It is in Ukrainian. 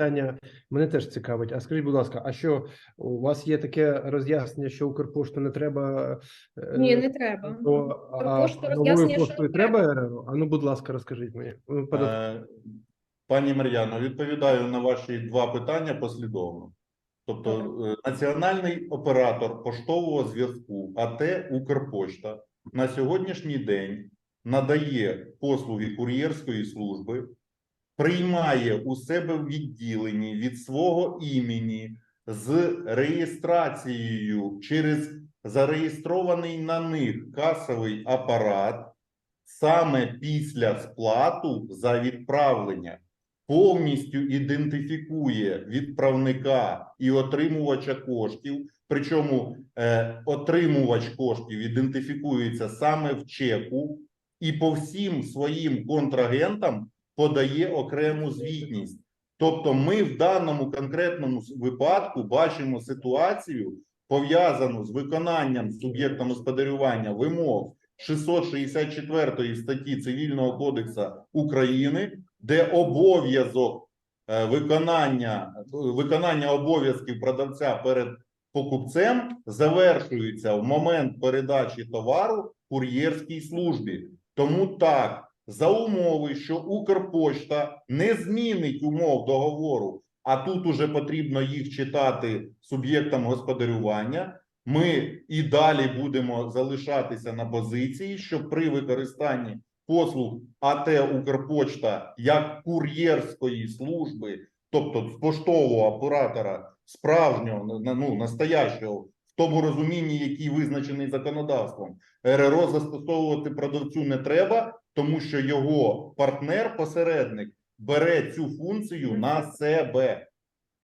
питання мене теж цікавить. А скажіть, будь ласка, а що у вас є таке роз'яснення, що Укрпошту не треба? е, Ні, не треба. то, а Укрпошту роз'яснення, що поштою не треба РРО? А ну, будь ласка, розкажіть мені. Ну, Е, Пані Мар'яно, відповідаю на ваші два питання послідовно. Тобто, е, національний оператор поштового зв'язку АТ Укрпошта на сьогоднішній день надає послуги кур'єрської служби, приймає у себе в відділенні від свого імені з реєстрацією через зареєстрований на них касовий апарат саме після сплату за відправлення повністю ідентифікує відправника і отримувача коштів. Причому е, отримувач коштів ідентифікується саме в чеку, і по всім своїм контрагентам подає окрему звітність. Тобто, ми в даному конкретному випадку бачимо ситуацію пов'язану з виконанням суб'єктом господарювання вимог 664 статті Цивільного кодексу України, де обов'язок е, виконання виконання обов'язків продавця перед покупцем завершується в момент передачі товару кур'єрській службі. Тому так, за умови, що Укрпошта не змінить умов договору, а тут уже потрібно їх читати суб'єктам господарювання. Ми і далі будемо залишатися на позиції, що при використанні послуг АТ Укрпочта як кур'єрської служби, тобто з поштового оператора справжнього ну настоящого, тому розумінні, який визначений законодавством, РРО застосовувати продавцю не треба, тому що його партнер, посередник, бере цю функцію на себе.